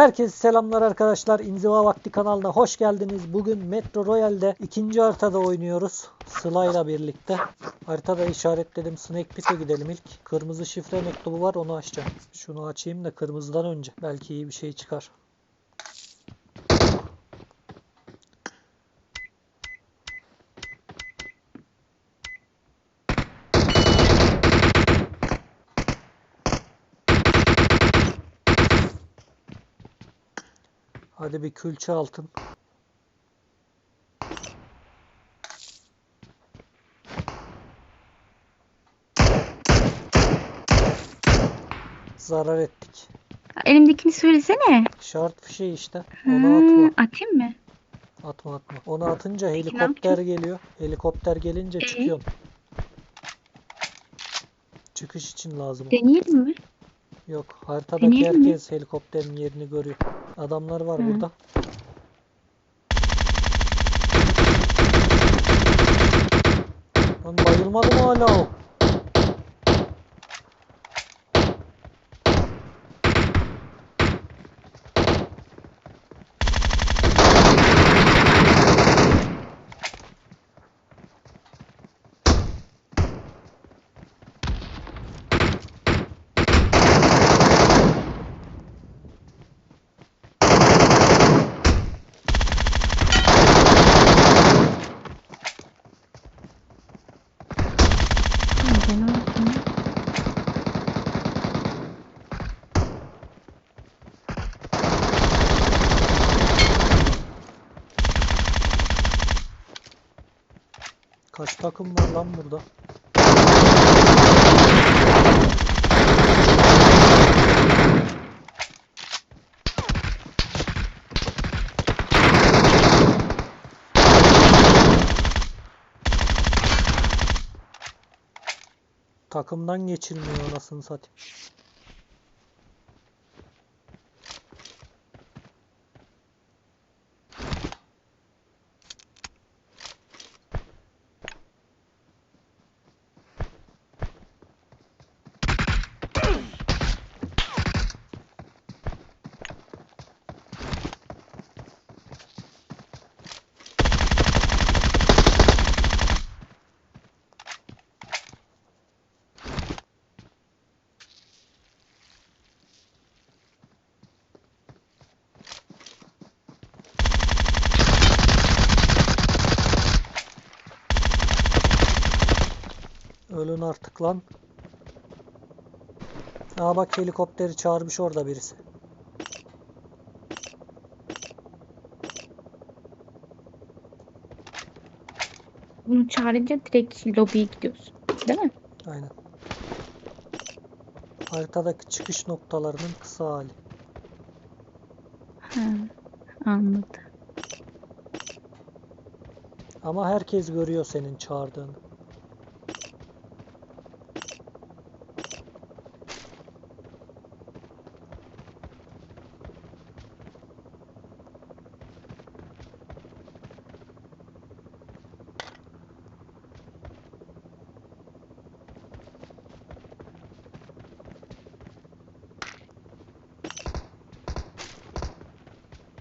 Herkese selamlar arkadaşlar. İnziva Vakti kanalına hoş geldiniz. Bugün Metro Royale'de ikinci haritada oynuyoruz. Sıla'yla birlikte. Haritada işaretledim. Snake Pit'e gidelim ilk. Kırmızı şifre mektubu var onu açacağım. Şunu açayım da kırmızıdan önce. Belki iyi bir şey çıkar. Hadi bir külçe altın. Zarar ettik. Elimdekini söylesene. Şart fişeği işte. Onu atma. Hmm, atayım mı? Atma atma. Onu atınca Peki, ne helikopter geliyor. Helikopter gelince Ee? çıkıyorsun. Çıkış için lazım. o. Deneyelim mi? Yok. Haritadaki Deneyelim mi? herkes helikopterin yerini görüyor. Adamlar var Hı. burada. Lan bayılmadı mı hala o? Ben olsun. Kaç takım var lan burada? Takımdan geçilmiyor anasını satayım. Ölün artık lan. Aa bak helikopteri çağırmış orada birisi. Bunu çağırınca direkt lobiye gidiyorsun. Değil mi? Aynen. Haritadaki çıkış noktalarının kısa hali. Ha, anladım. Ama herkes görüyor senin çağırdığını.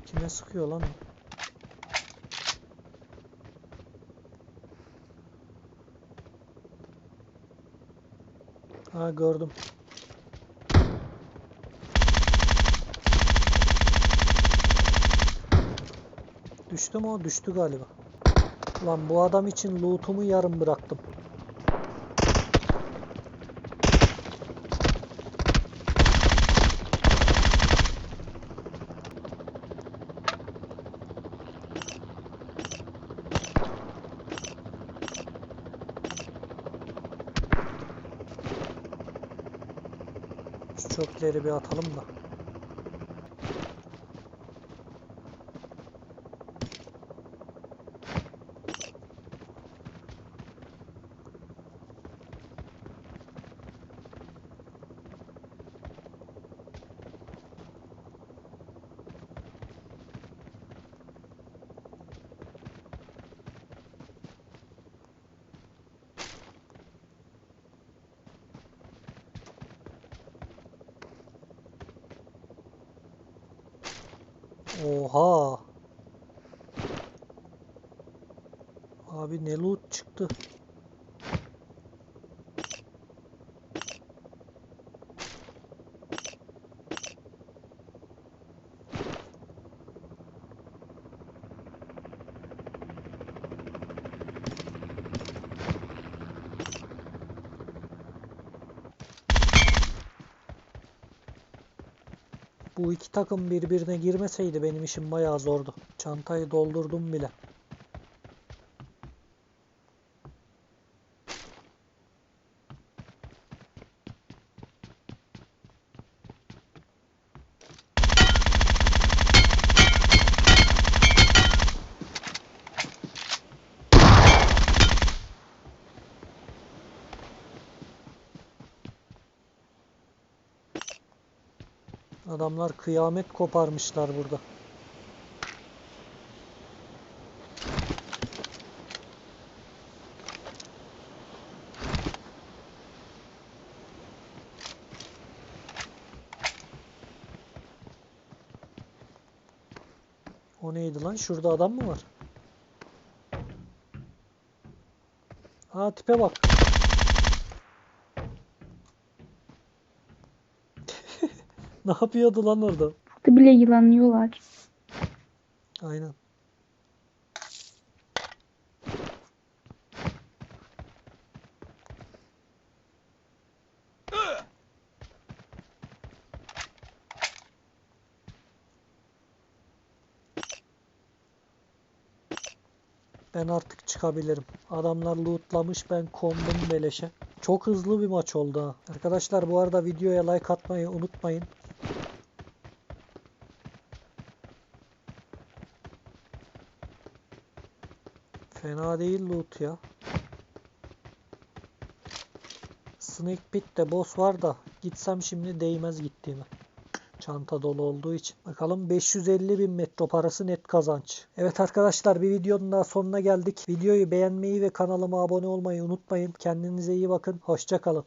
Kime sıkıyor lan? Ha gördüm. Düştü mü o? Düştü galiba. Lan bu adam için loot'umu yarım bıraktım. Şu çöpleri bir atalım da. Oha. Abi ne loot çıktı. Bu iki takım birbirine girmeseydi benim işim bayağı zordu. Çantayı doldurdum bile. Adamlar kıyamet koparmışlar burada. O neydi lan? Şurada adam mı var? Aa tipe bak. Ne yapıyordu lan orada? Burada bile yılanıyorlar. Aynen. Ben artık çıkabilirim. Adamlar lootlamış ben kondum beleşe. Çok hızlı bir maç oldu ha. Arkadaşlar bu arada videoya like atmayı unutmayın. Fena değil loot ya. Snake Pit'te boss var da gitsem şimdi değmez gittiğime. Çanta dolu olduğu için. Bakalım 550 bin metro parası net kazanç. Evet arkadaşlar bir videonun daha sonuna geldik. Videoyu beğenmeyi ve kanalıma abone olmayı unutmayın. Kendinize iyi bakın. Hoşça kalın.